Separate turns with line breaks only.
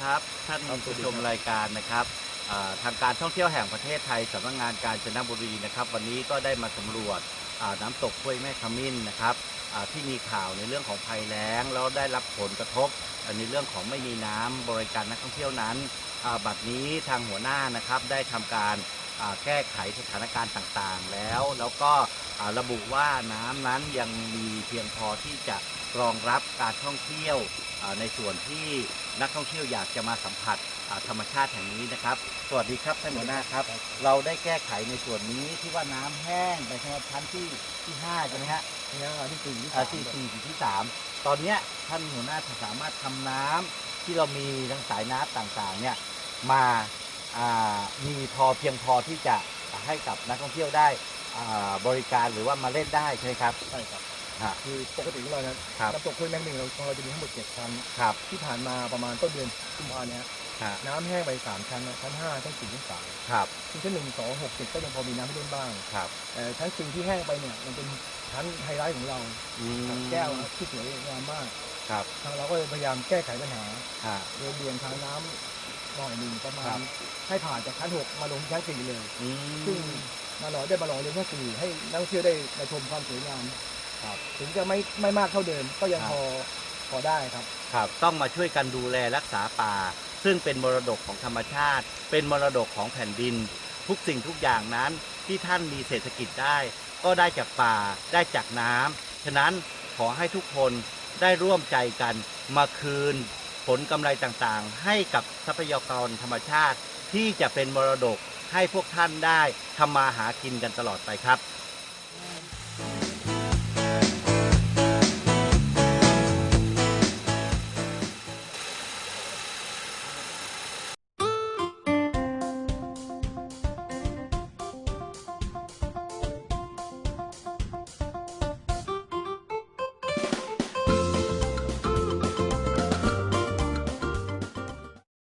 ครับ ท่าน
ครับสวั
ผู้
สดี
ชม
ครับ
รายการนะครับอ่าทางการท่องเที่ยวแห่งประเทศไทยสำนักงานการจนบุรีนะครับ วันนี้ก็ได้มาสำรวจอ่าน้ำตกห้วยแม่ขมิ้นนะครับอ่าที่มีข่าวในเรื่องของภัยแล้งแล้วได้รับผลกระทบอ่าในเรื่องของไม่มีน้ำบริการนักท่องเที่ยวนั้นอ่าบัดนี้ทางหัวหน้านะครับได้ทำการอ่าแก้ไขสถานการณ์ต่างๆ แล้วแล้วก็อ่า ระบุว่าน้ำนั้นยังมีเพียงพอที่จะรองรับการท่องเที่ยวอ่าในส่วนที่นักท่องเที่ยวอยากจะมาสัมผัสอ่าธรรมชาติแห่งนี้นะครับ สวัสดีครับท่านหัวหน้าครับ เราได้แก้ไขในส่วนนี้ที่ว่าน้ำแห้งไปสำหรับชั้นที่ที่ห้าใช่ไหมฮะ
เนี่ยอันที่สี่ที่
อ่า
สาม
ที่สี่ถึงที่สามตอนเนี้ยท่านหัวหน้าสามารถทำน้ำที่เรามีทั้งสายน้ำต่างๆเนี่ยมาอ่ามีพอเพียงพอที่จะให้กับนักท่องเที่ยวได้ อ่าบริการหรือว่ามาเล่นได้ใช่ไหมครับ
ใช่ครับ
ฮะ
คือปกติของเราเนี่ย
ครับ
น้ำตกห้วยแมงหนึ่งเราของเราจะมีทั้งหมดเจ็ดชั้น
ครับ
ที่ผ่านมาประมาณต้นเดือนกุมภาเนี่ย
ฮะ
น้ำแห้งไปสามชั้นนะชั้นห้าชั้นสี่ชั้นสาม
ครับ
คือชั้นหนึ่งสองหกเจ็ดก็ยังพอมีน้ำให้เล่นบ้าง
ครับ
แต่ชั้นสี่ที่แห้งไปเนี่ยมันเป็นชั้นไฮไลท์ของเรา
อืม
แก้วที่สวยงามมาก
ครับ
ทางเราก็เลยพยายามแก้ไขปัญหา
ฮะ
โดยเบี่ยงทางน้ำหน่อยหนึ่งประมา
ครั
ณ
บ
ให้ผ่านจากชั้นหกมาลงที่ชั้นสี่เลย
อืม
ซึ่ง มาหล่อได้มาหล่อเรียนชั้นสี่ให้นักท่องเที่ยวได้มาชมความสวยงาม
ครับ
ถึงจะไม่ไม่มากเท่าเดิมก็ยัง
ครับ
พอพอได้ครับ
ครับ ต้องมาช่วยกันดูแลรักษาป่า ซึ่งเป็นมรดกของธรรมชาติ เป็นมรดกของแผ่นดิน ทุกสิ่งทุกอย่างนั้นที่ท่านมีเศรษฐกิจได้ ก็ได้จากป่าได้จากน้ำฉะนั้นขอให้ทุกคนได้ร่วมใจกันมาคืน ผลกำไรต่างๆ ให้กับทรัพยากรธรรมชาติที่จะเป็นมรดก ให้พวกท่านได้ทำมาหากินกันตลอดไปครับ